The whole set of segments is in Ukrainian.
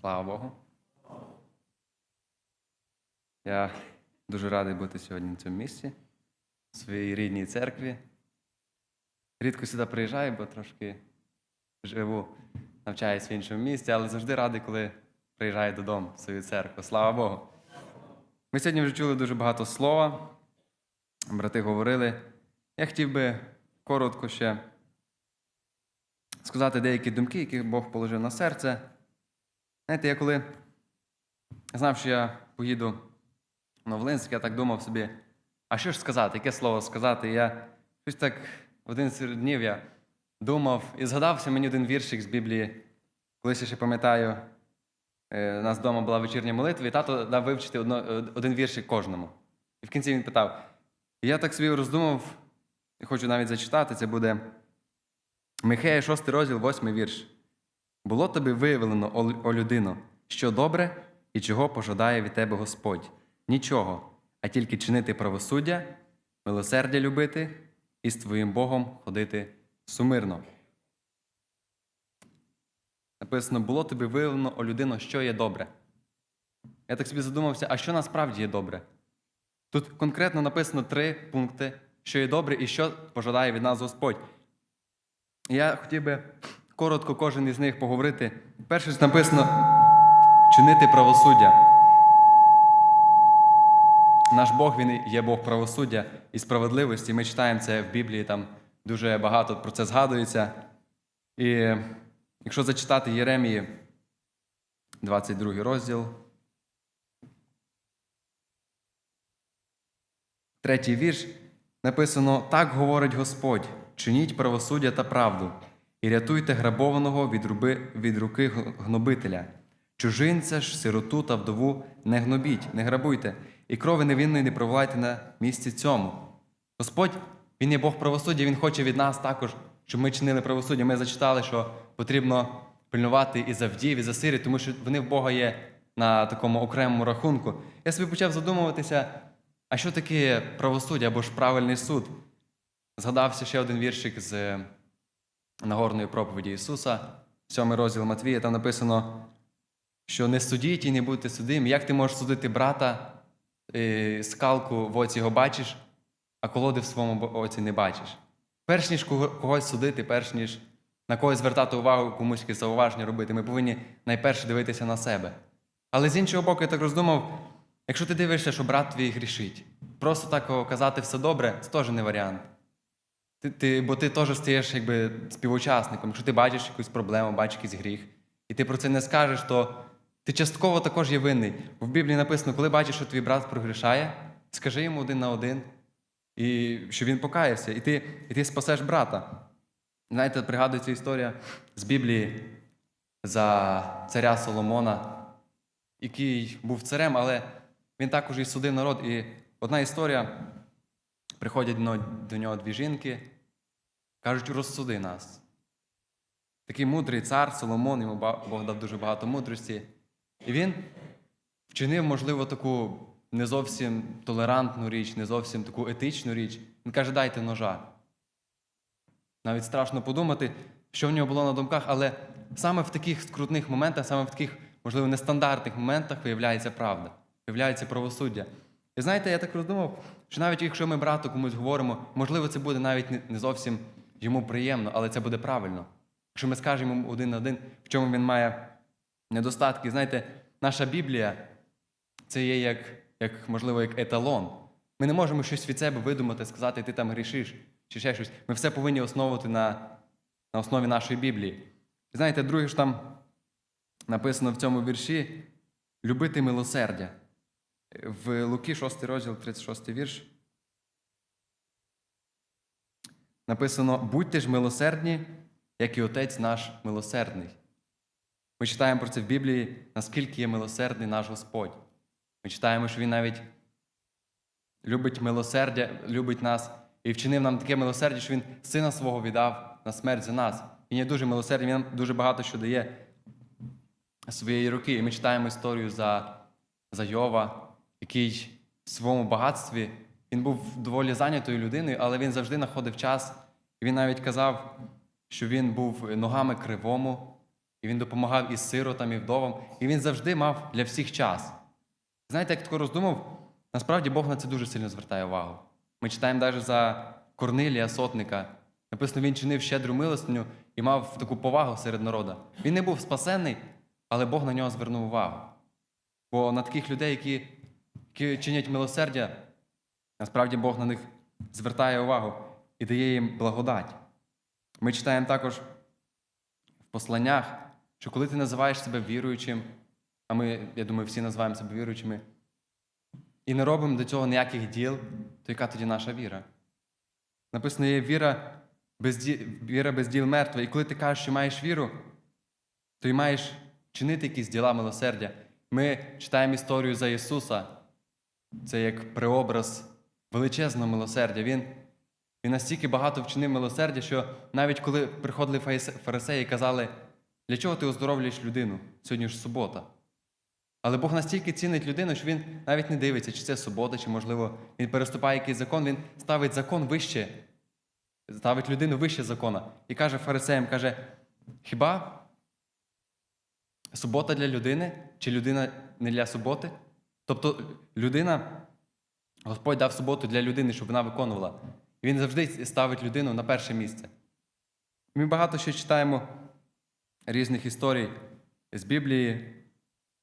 Слава Богу. Я дуже радий бути сьогодні на цьому місці, в своїй рідній церкві. Рідко сюди приїжджаю, бо трошки живу, навчаюсь в іншому місці, але завжди радий, коли приїжджаю додому, в свою церкву. Слава Богу. Ми сьогодні вже чули дуже багато слова. Брати говорили. Я хотів би коротко ще сказати деякі думки, які Бог положив на серце. Знаєте, я коли знав, що я поїду в Новолинськ, я так думав собі, а що ж сказати, яке слово сказати? Я щось так в один з днів я думав і згадався мені один віршик з Біблії. Колись я ще пам'ятаю, е, у нас вдома була вечірня молитва, і тато дав вивчити одно, один віршик кожному. І в кінці він питав. І я так собі роздумав, і хочу навіть зачитати, це буде Михея, 6 розділ, 8 вірш. Було тобі виявлено, о людино, що добре і чого пожадає від тебе Господь. Нічого, а тільки чинити правосуддя, милосердя любити і з твоїм Богом ходити сумирно. Написано, було тобі виявлено, о людино, що є добре. Я так собі задумався, а що насправді є добре? Тут конкретно написано три пункти, що є добре і що пожадає від нас Господь. Я хотів би коротко кожен із них поговорити. Перше ж написано чинити правосуддя. Наш Бог він є Бог правосуддя і справедливості. Ми читаємо це в Біблії, там дуже багато про це згадується. І якщо зачитати Єремії, 22 розділ, третій вірш, написано: Так говорить Господь: чиніть правосуддя та правду, і рятуйте грабованого від, руби, від руки гнобителя. Чужинця ж, сироту та вдову не гнобіть, не грабуйте, і крови невинної не проливайте на місці цьому. Господь, Він є Бог правосуддя, Він хоче від нас також, щоб ми чинили правосуддя. Ми зачитали, що потрібно пильнувати і за вдів, і за сирі, тому що вони в Бога є на такому окремому рахунку. Я собі почав задумуватися, а що таке правосуддя або ж правильний суд? Згадався ще один віршик з Нагорної проповіді Ісуса, 7 розділ Матвія, там написано, що не судіть і не будьте судимі. Як ти можеш судити брата, е, скалку в оці його бачиш, а колоди в своєму оці не бачиш? Перш ніж когось судити, перш ніж на когось звертати увагу, комусь якісь зауваження робити, ми повинні найперше дивитися на себе. Але з іншого боку, я так роздумав, якщо ти дивишся, що брат твій грішить, просто так казати все добре, це теж не варіант. Ти, ти, бо ти теж стаєш якби співучасником. Якщо ти бачиш якусь проблему, бачиш якийсь гріх, і ти про це не скажеш, то ти частково також є винний. В Біблії написано, коли бачиш, що твій брат прогрішає, скажи йому один на один, і що він покаявся, і ти, і ти спасеш брата. Знаєте, пригадується історія з Біблії за царя Соломона, який був царем, але він також і судив народ. І одна історія приходять до нього дві жінки, кажуть, розсуди нас. Такий мудрий цар Соломон, йому Бог дав дуже багато мудрості. І він вчинив, можливо, таку не зовсім толерантну річ, не зовсім таку етичну річ. Він каже, дайте ножа. Навіть страшно подумати, що в нього було на думках, але саме в таких скрутних моментах, саме в таких, можливо, нестандартних моментах виявляється правда, виявляється правосуддя. І знаєте, я так роздумав, що навіть якщо ми брату комусь говоримо, можливо, це буде навіть не- зовсім йому приємно, але це буде правильно. Якщо ми скажемо йому один на один, в чому він має недостатки. Знаєте, наша Біблія це є як, як, можливо, як еталон. Ми не можемо щось від себе видумати, сказати, ти там грішиш, чи ще щось. Ми все повинні основувати на, на основі нашої Біблії. І знаєте, друге ж там написано в цьому вірші любити милосердя. В Луки 6 розділ, 36 вірш. Написано: будьте ж милосердні, як і Отець наш милосердний. Ми читаємо про це в Біблії, наскільки є милосердний наш Господь. Ми читаємо, що Він навіть любить милосердя, любить нас і вчинив нам таке милосердя, що Він сина свого віддав на смерть за нас. Він є дуже милосердний, він нам дуже багато що дає своєї руки. І ми читаємо історію за, за Йова, який в своєму багатстві він був доволі зайнятою людиною, але він завжди знаходив час. І він навіть казав, що він був ногами кривому, і він допомагав і сиротам, і вдовам, і він завжди мав для всіх час. Знаєте, як тако роздумав, насправді Бог на це дуже сильно звертає увагу. Ми читаємо навіть за Корнилія, сотника. Написано, він чинив щедру милостиню і мав таку повагу серед народу. Він не був спасений, але Бог на нього звернув увагу. Бо на таких людей, які, які чинять милосердя, насправді Бог на них звертає увагу і дає їм благодать. Ми читаємо також в посланнях, що коли ти називаєш себе віруючим, а ми, я думаю, всі називаємо себе віруючими, і не робимо до цього ніяких діл, то яка тоді наша віра? Написано, є віра без, ді... віра без діл мертва. І коли ти кажеш, що маєш віру, то й маєш чинити якісь діла милосердя. Ми читаємо історію за Ісуса. Це як преобраз величезного милосердя. Він, він настільки багато вчинив милосердя, що навіть коли приходили фарисеї і казали, для чого ти оздоровлюєш людину? Сьогодні ж субота. Але Бог настільки цінить людину, що він навіть не дивиться, чи це субота, чи, можливо, він переступає якийсь закон, він ставить закон вище, ставить людину вище закона. І каже фарисеям, каже, хіба субота для людини, чи людина не для суботи? Тобто людина, Господь дав суботу для людини, щоб вона виконувала. І Він завжди ставить людину на перше місце. Ми багато що читаємо різних історій з Біблії,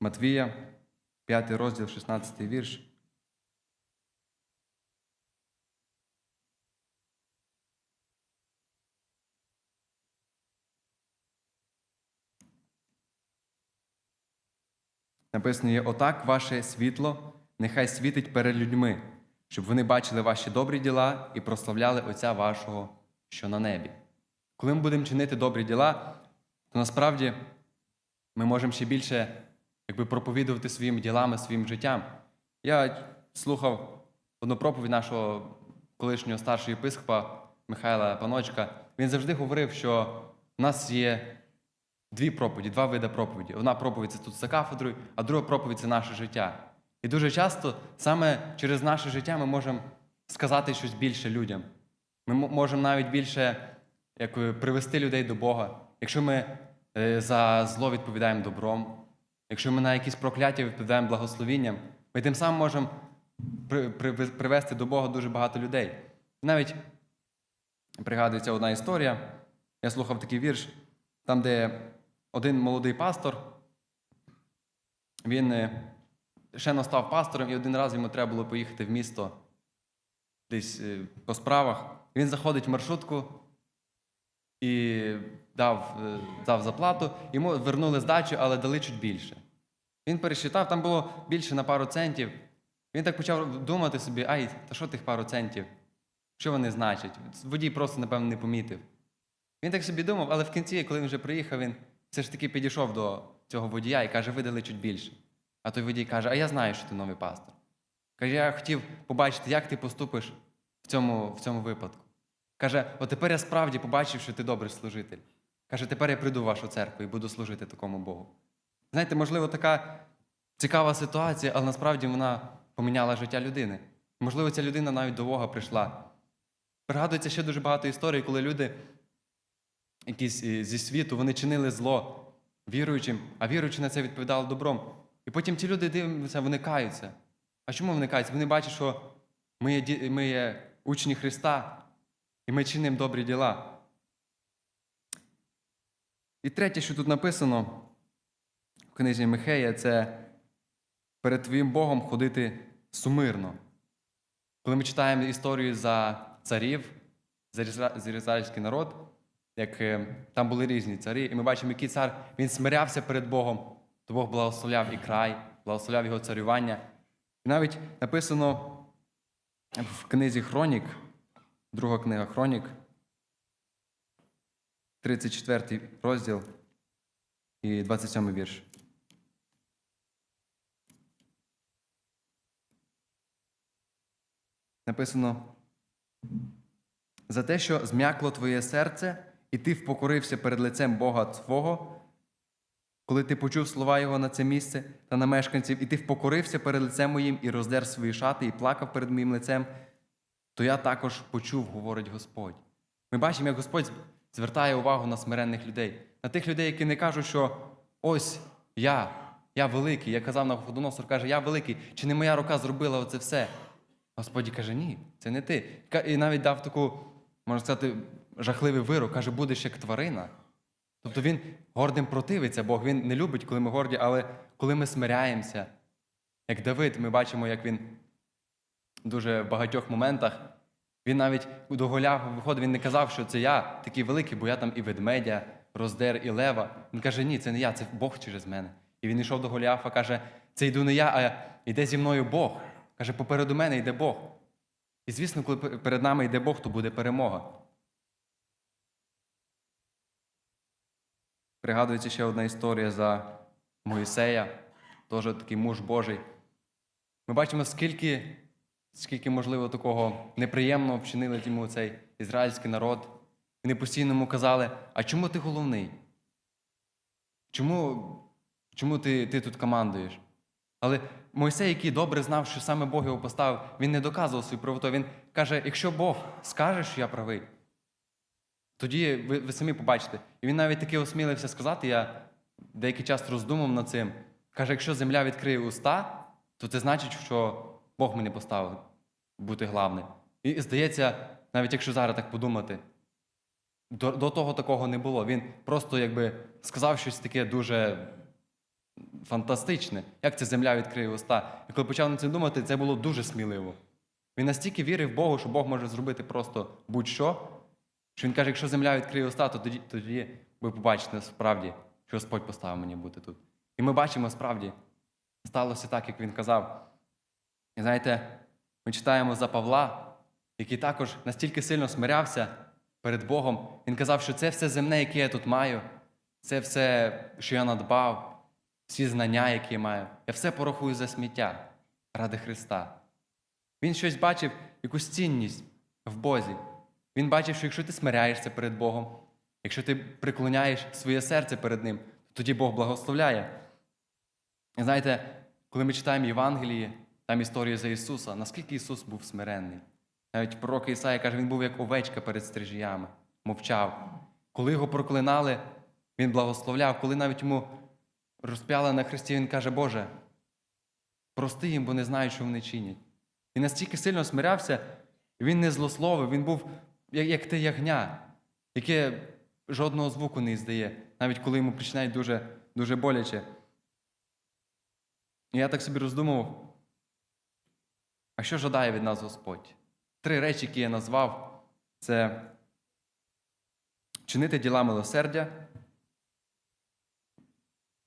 Матвія, 5 розділ, 16 вірш. Написано є: отак ваше світло нехай світить перед людьми, щоб вони бачили ваші добрі діла і прославляли Отця вашого, що на небі. Коли ми будемо чинити добрі діла, то насправді ми можемо ще більше якби, проповідувати своїми ділами, своїм життям. Я слухав одну проповідь нашого колишнього старшого єпископа Михайла Паночка. Він завжди говорив, що в нас є дві проповіді, два види проповіді. Одна проповідь це тут за кафедрою, а друга проповідь це наше життя. І дуже часто саме через наше життя ми можемо сказати щось більше людям. Ми можемо навіть більше як, привести людей до Бога. Якщо ми е, за зло відповідаємо добром, якщо ми на якісь прокляття відповідаємо благословінням, ми тим самим можемо при- при- привести до Бога дуже багато людей. Навіть пригадується одна історія. Я слухав такий вірш, там, де один молодий пастор, він е, ще не став пастором, і один раз йому треба було поїхати в місто десь е, по справах. Він заходить в маршрутку і дав, е, дав заплату. Йому вернули здачу, але дали чуть більше. Він пересчитав, там було більше на пару центів. Він так почав думати собі, ай, та що тих пару центів? Що вони значать? Водій просто, напевно, не помітив. Він так собі думав, але в кінці, коли він вже приїхав, він все ж таки підійшов до цього водія і каже, видали чуть більше. А той водій каже, а я знаю, що ти новий пастор. Каже, я хотів побачити, як ти поступиш в цьому, в цьому випадку. Каже, от тепер я справді побачив, що ти добрий служитель. Каже, тепер я прийду в вашу церкву і буду служити такому Богу. Знаєте, можливо, така цікава ситуація, але насправді вона поміняла життя людини. Можливо, ця людина навіть до Бога прийшла. Пригадується ще дуже багато історій, коли люди якісь е, зі світу, вони чинили зло віруючим, а віруючи на це відповідали добром. І потім ті люди дивляться, вони каються. А чому вони каються? Вони бачать, що ми є, ми є учні Христа, і ми чинимо добрі діла. І третє, що тут написано в книзі Михея, це перед твоїм Богом ходити сумирно. Коли ми читаємо історію за царів, за ізраїльський народ, як е, там були різні царі, і ми бачимо, який цар він смирявся перед Богом, то Бог благословляв і край, благословляв його царювання. І навіть написано в книзі Хронік, друга книга Хронік, 34 розділ і 27 вірш. Написано за те, що зм'якло твоє серце, і ти впокорився перед лицем Бога Твого, коли ти почув слова Його на це місце та на мешканців, і ти впокорився перед лицем моїм і роздер свої шати, і плакав перед моїм лицем, то я також почув, говорить Господь. Ми бачимо, як Господь звертає увагу на смиренних людей. на тих людей, які не кажуть, що ось я, я великий. Я казав на Ходоносор, каже, я великий, чи не моя рука зробила оце все? Господь каже, ні, це не ти. І навіть дав таку, можна сказати, жахливий вирок, каже, будеш як тварина. Тобто він гордим противиться, Бог він не любить, коли ми горді, але коли ми смиряємося, як Давид, ми бачимо, як він дуже в багатьох моментах. Він навіть до Голіафа виходив, він не казав, що це я такий великий, бо я там і ведмедя, роздер, і лева. Він каже, ні, це не я, це Бог через мене. І він йшов до Голіафа, каже, це йду не я, а йде зі мною Бог. Каже, попереду мене йде Бог. І звісно, коли перед нами йде Бог, то буде перемога. Пригадується ще одна історія за Моїсея, теж такий муж Божий. Ми бачимо, скільки, скільки можливо, такого неприємного вчинили йому цей ізраїльський народ. Вони постійно йому казали, а чому ти головний? Чому, чому ти, ти тут командуєш? Але Мойсей, який добре знав, що саме Бог його поставив, він не доказував свою правоту. Він каже: якщо Бог скаже, що я правий, тоді ви, ви самі побачите. І він навіть таки осмілився сказати, я деякий час роздумав над цим. Каже, якщо земля відкриє уста, то це значить, що Бог мене поставив бути главним. І здається, навіть якщо зараз так подумати, до, до того такого не було. Він просто якби сказав щось таке дуже фантастичне, як ця земля відкриє уста. І коли почав над цим думати, це було дуже сміливо. Він настільки вірив Богу, що Бог може зробити просто будь-що, що він каже, якщо земля відкриє уста, то тоді, тоді ви побачите справді, що Господь поставив мені бути тут. І ми бачимо справді, сталося так, як він казав. І знаєте, ми читаємо за Павла, який також настільки сильно смирявся перед Богом. Він казав, що це все земне, яке я тут маю, це все, що я надбав, всі знання, які я маю, я все порахую за сміття ради Христа. Він щось бачив, якусь цінність в Бозі. Він бачив, що якщо ти смиряєшся перед Богом, якщо ти приклоняєш своє серце перед Ним, то тоді Бог благословляє. І знаєте, коли ми читаємо Євангелії, там історію за Ісуса, наскільки Ісус був смиренний. Навіть пророк Ісая каже, він був як овечка перед стрижіями, мовчав. Коли його проклинали, він благословляв. Коли навіть йому розп'яли на хресті, він каже, Боже, прости їм, бо не знають, що вони чинять. Він настільки сильно смирявся, він не злословив, він був як, те ягня, яке жодного звуку не здає, навіть коли йому починає дуже, дуже боляче. І я так собі роздумував, а що жадає від нас Господь? Три речі, які я назвав, це чинити діла милосердя,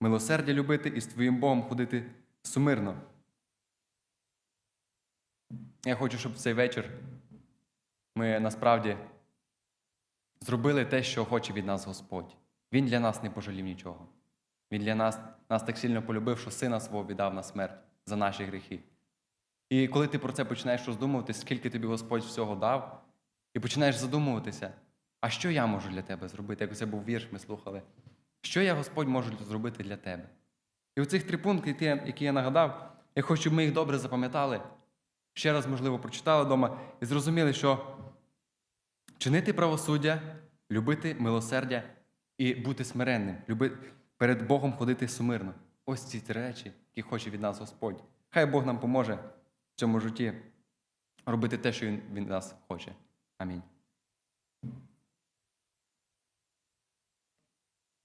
милосердя любити і з твоїм Богом ходити сумирно. Я хочу, щоб цей вечір ми насправді зробили те, що хоче від нас Господь. Він для нас не пожалів нічого. Він для нас нас так сильно полюбив, що сина свого віддав на смерть за наші гріхи. І коли ти про це починаєш роздумувати, скільки тобі Господь всього дав, і починаєш задумуватися, а що я можу для тебе зробити? Як це був вірш, ми слухали. Що я Господь можу зробити для тебе? І оцих три пункти, які я нагадав, я хочу, щоб ми їх добре запам'ятали, ще раз, можливо, прочитали вдома і зрозуміли, що чинити правосуддя, любити милосердя і бути смиренним, любити, перед Богом ходити сумирно. Ось ці три речі, які хоче від нас Господь. Хай Бог нам поможе в цьому житті робити те, що Він від нас хоче. Амінь.